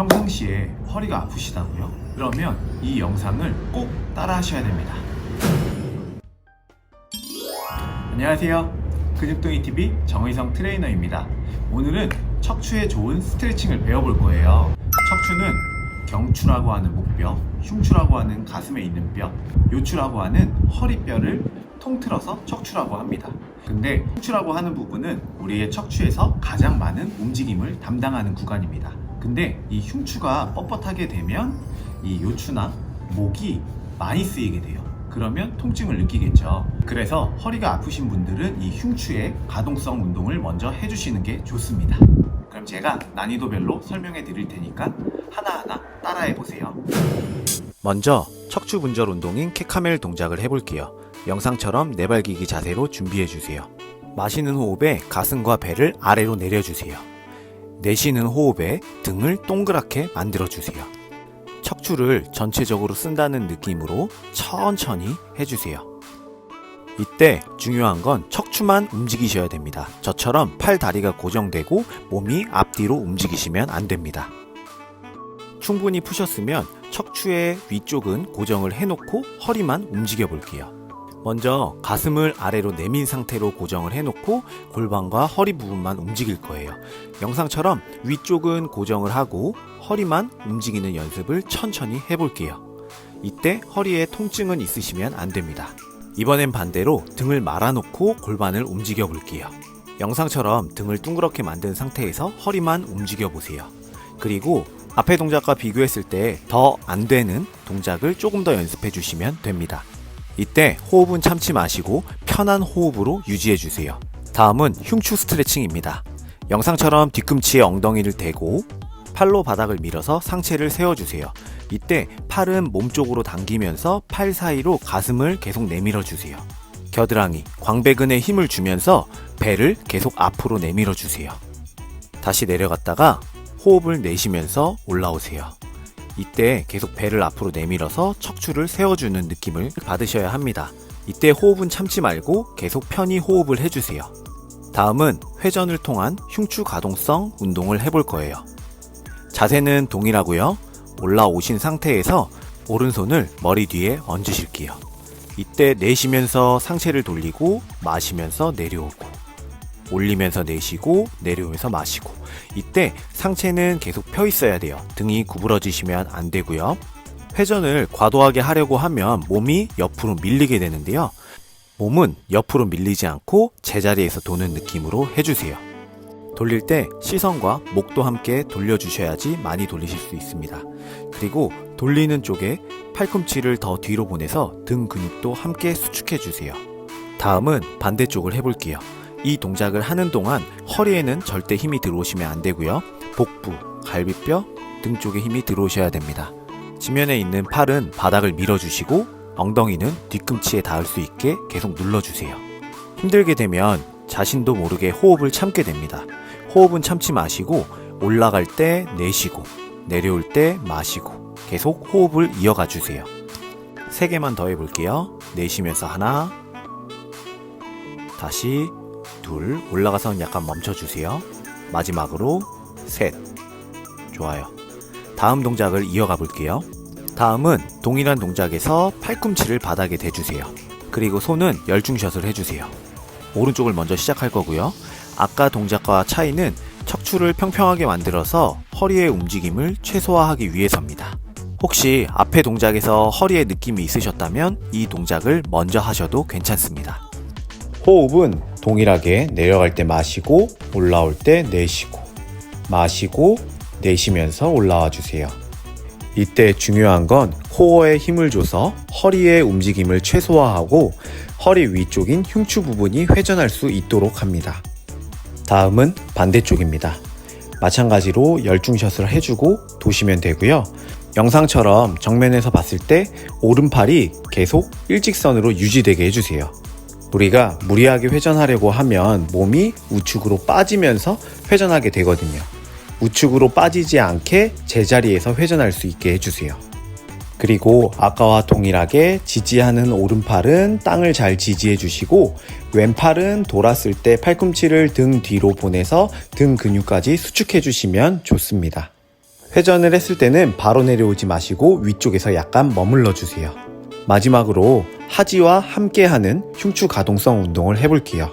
평상시에 허리가 아프시다고요? 그러면 이 영상을 꼭 따라 하셔야 됩니다. 안녕하세요. 근육동이 TV 정의성 트레이너입니다. 오늘은 척추에 좋은 스트레칭을 배워볼 거예요. 척추는 경추라고 하는 목뼈, 흉추라고 하는 가슴에 있는 뼈, 요추라고 하는 허리뼈를 통틀어서 척추라고 합니다. 근데 흉추라고 하는 부분은 우리의 척추에서 가장 많은 움직임을 담당하는 구간입니다. 근데 이 흉추가 뻣뻣하게 되면 이 요추나 목이 많이 쓰이게 돼요. 그러면 통증을 느끼겠죠. 그래서 허리가 아프신 분들은 이 흉추의 가동성 운동을 먼저 해주시는 게 좋습니다. 그럼 제가 난이도별로 설명해 드릴 테니까 하나하나 따라해 보세요. 먼저 척추 분절 운동인 캐카멜 동작을 해볼게요. 영상처럼 내발기기 자세로 준비해 주세요. 마시는 호흡에 가슴과 배를 아래로 내려주세요. 내쉬는 호흡에 등을 동그랗게 만들어주세요. 척추를 전체적으로 쓴다는 느낌으로 천천히 해주세요. 이때 중요한 건 척추만 움직이셔야 됩니다. 저처럼 팔 다리가 고정되고 몸이 앞뒤로 움직이시면 안 됩니다. 충분히 푸셨으면 척추의 위쪽은 고정을 해놓고 허리만 움직여 볼게요. 먼저 가슴을 아래로 내민 상태로 고정을 해놓고 골반과 허리 부분만 움직일 거예요. 영상처럼 위쪽은 고정을 하고 허리만 움직이는 연습을 천천히 해볼게요. 이때 허리에 통증은 있으시면 안 됩니다. 이번엔 반대로 등을 말아놓고 골반을 움직여 볼게요. 영상처럼 등을 둥그렇게 만든 상태에서 허리만 움직여 보세요. 그리고 앞의 동작과 비교했을 때 더 안 되는 동작을 조금 더 연습해 주시면 됩니다. 이때 호흡은 참지 마시고 편한 호흡으로 유지해 주세요. 다음은 흉추 스트레칭입니다. 영상처럼 뒤꿈치에 엉덩이를 대고 팔로 바닥을 밀어서 상체를 세워주세요. 이때 팔은 몸 쪽으로 당기면서 팔 사이로 가슴을 계속 내밀어 주세요. 겨드랑이, 광배근에 힘을 주면서 배를 계속 앞으로 내밀어 주세요. 다시 내려갔다가 호흡을 내쉬면서 올라오세요. 이때 계속 배를 앞으로 내밀어서 척추를 세워주는 느낌을 받으셔야 합니다. 이때 호흡은 참지 말고 계속 편히 호흡을 해주세요. 다음은 회전을 통한 흉추 가동성 운동을 해볼 거예요. 자세는 동일하고요. 올라오신 상태에서 오른손을 머리 뒤에 얹으실게요. 이때 내쉬면서 상체를 돌리고 마시면서 내려오고 올리면서 내쉬고 내려오면서 마시고 이때 상체는 계속 펴 있어야 돼요. 등이 구부러지시면 안 되고요. 회전을 과도하게 하려고 하면 몸이 옆으로 밀리게 되는데요. 몸은 옆으로 밀리지 않고 제자리에서 도는 느낌으로 해주세요. 돌릴 때 시선과 목도 함께 돌려주셔야지 많이 돌리실 수 있습니다. 그리고 돌리는 쪽에 팔꿈치를 더 뒤로 보내서 등 근육도 함께 수축해주세요. 다음은 반대쪽을 해볼게요. 이 동작을 하는 동안 허리에는 절대 힘이 들어오시면 안 되고요. 복부, 갈비뼈, 등 쪽에 힘이 들어오셔야 됩니다. 지면에 있는 팔은 바닥을 밀어주시고 엉덩이는 뒤꿈치에 닿을 수 있게 계속 눌러주세요. 힘들게 되면 자신도 모르게 호흡을 참게 됩니다. 호흡은 참지 마시고 올라갈 때 내쉬고 내려올 때 마시고 계속 호흡을 이어가 주세요. 세 개만 더 해볼게요. 내쉬면서 하나, 다시 둘, 올라가서는 약간 멈춰주세요. 마지막으로 셋. 좋아요. 다음 동작을 이어가 볼게요. 다음은 동일한 동작에서 팔꿈치를 바닥에 대주세요. 그리고 손은 열중샷을 해주세요. 오른쪽을 먼저 시작할 거고요. 아까 동작과 차이는 척추를 평평하게 만들어서 허리의 움직임을 최소화하기 위해서입니다. 혹시 앞의 동작에서 허리에 느낌이 있으셨다면 이 동작을 먼저 하셔도 괜찮습니다. 호흡은 동일하게 내려갈 때 마시고 올라올 때 내쉬고 마시고 내쉬면서 올라와 주세요. 이때 중요한 건 코어에 힘을 줘서 허리의 움직임을 최소화하고 허리 위쪽인 흉추 부분이 회전할 수 있도록 합니다. 다음은 반대쪽입니다. 마찬가지로 열중샷을 해주고 도시면 되고요. 영상처럼 정면에서 봤을 때 오른팔이 계속 일직선으로 유지되게 해주세요. 우리가 무리하게 회전하려고 하면 몸이 우측으로 빠지면서 회전하게 되거든요. 우측으로 빠지지 않게 제자리에서 회전할 수 있게 해주세요. 그리고 아까와 동일하게 지지하는 오른팔은 땅을 잘 지지해 주시고 왼팔은 돌았을 때 팔꿈치를 등 뒤로 보내서 등 근육까지 수축해 주시면 좋습니다. 회전을 했을 때는 바로 내려오지 마시고 위쪽에서 약간 머물러 주세요. 마지막으로 하지와 함께하는 흉추 가동성 운동을 해볼게요.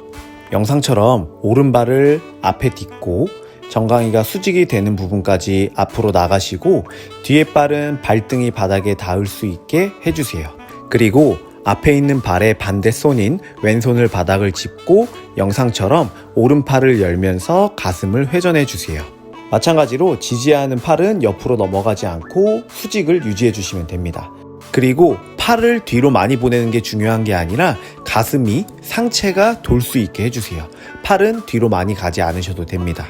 영상처럼 오른발을 앞에 딛고 정강이가 수직이 되는 부분까지 앞으로 나가시고 뒤에 발은 발등이 바닥에 닿을 수 있게 해주세요. 그리고 앞에 있는 발의 반대 손인 왼손을 바닥을 짚고 영상처럼 오른팔을 열면서 가슴을 회전해 주세요. 마찬가지로 지지하는 팔은 옆으로 넘어가지 않고 수직을 유지해 주시면 됩니다. 그리고 팔을 뒤로 많이 보내는 게 중요한 게 아니라 가슴이 상체가 돌 수 있게 해주세요. 팔은 뒤로 많이 가지 않으셔도 됩니다.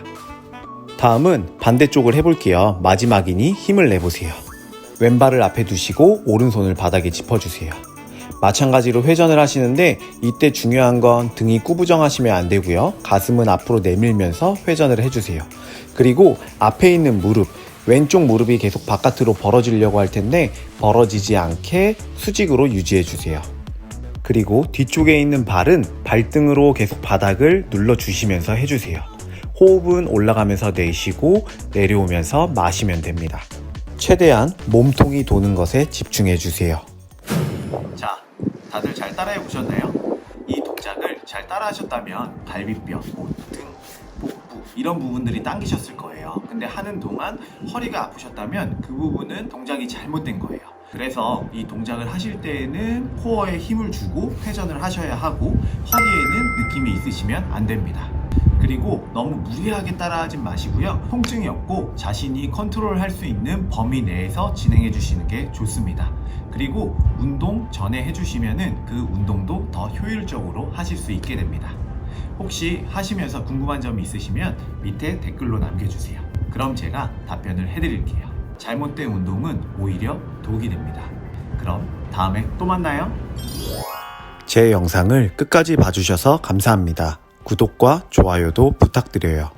다음은 반대쪽을 해볼게요. 마지막이니 힘을 내보세요. 왼발을 앞에 두시고 오른손을 바닥에 짚어주세요. 마찬가지로 회전을 하시는데 이때 중요한 건 등이 구부정하시면 안 되고요. 가슴은 앞으로 내밀면서 회전을 해주세요. 그리고 앞에 있는 무릎, 왼쪽 무릎이 계속 바깥으로 벌어지려고 할 텐데 벌어지지 않게 수직으로 유지해 주세요. 그리고 뒤쪽에 있는 발은 발등으로 계속 바닥을 눌러 주시면서 해주세요. 호흡은 올라가면서 내쉬고 내려오면서 마시면 됩니다. 최대한 몸통이 도는 것에 집중해 주세요. 자, 다들 잘 따라해 보셨나요? 이 동작을 잘 따라 하셨다면 갈비뼈, 뭐 등, 이런 부분들이 당기셨을 거예요. 근데 하는 동안 허리가 아프셨다면 그 부분은 동작이 잘못된 거예요. 그래서 이 동작을 하실 때에는 코어에 힘을 주고 회전을 하셔야 하고 허리에는 느낌이 있으시면 안 됩니다. 그리고 너무 무리하게 따라하진 마시고요. 통증이 없고 자신이 컨트롤할 수 있는 범위 내에서 진행해 주시는 게 좋습니다. 그리고 운동 전에 해주시면은 그 운동도 더 효율적으로 하실 수 있게 됩니다. 혹시 하시면서 궁금한 점이 있으시면 밑에 댓글로 남겨주세요. 그럼 제가 답변을 해드릴게요. 잘못된 운동은 오히려 독이 됩니다. 그럼 다음에 또 만나요. 제 영상을 끝까지 봐주셔서 감사합니다. 구독과 좋아요도 부탁드려요.